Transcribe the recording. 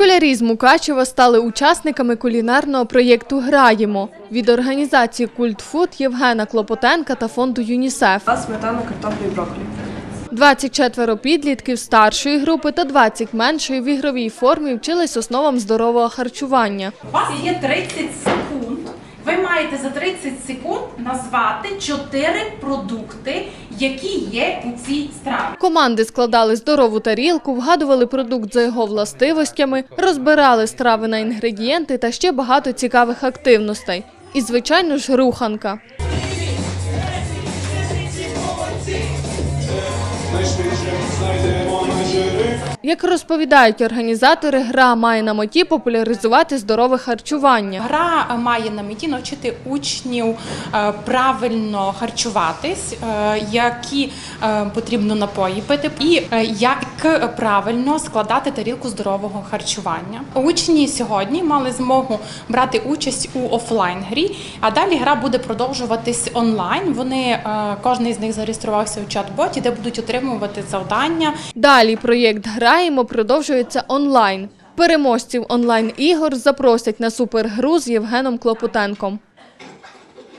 Школярі з Мукачева стали учасниками кулінарного проєкту Граємо від організації Культфуд Євгена Клопотенка та фонду ЮНІСЕФ. Сметана картоплі і брокколі. 24 підлітків старшої групи та 20 меншої в ігровій формі вчились основам здорового харчування. У вас є 30 секунд. Ви маєте за 30 секунд назвати 4 продукти, які є у цій страві. Команди складали здорову тарілку, вгадували продукт за його властивостями, розбирали страви на інгредієнти та ще багато цікавих активностей. І, звичайно ж, руханка. Як розповідають організатори, гра має на меті популяризувати здорове харчування. Гра має на меті навчити учнів е, правильно харчуватись, е, які е, потрібно напої пити, і е, як правильно складати тарілку здорового харчування. Учні сьогодні мали змогу брати участь у офлайн грі, а далі гра буде продовжуватись онлайн. Вони е, кожен з них зареєструвався у чат-боті, де будуть отримувати завдання. Далі проєкт Граємо продовжується онлайн. Переможців онлайн ігор запросять на супергру з Євгеном Клопотенком.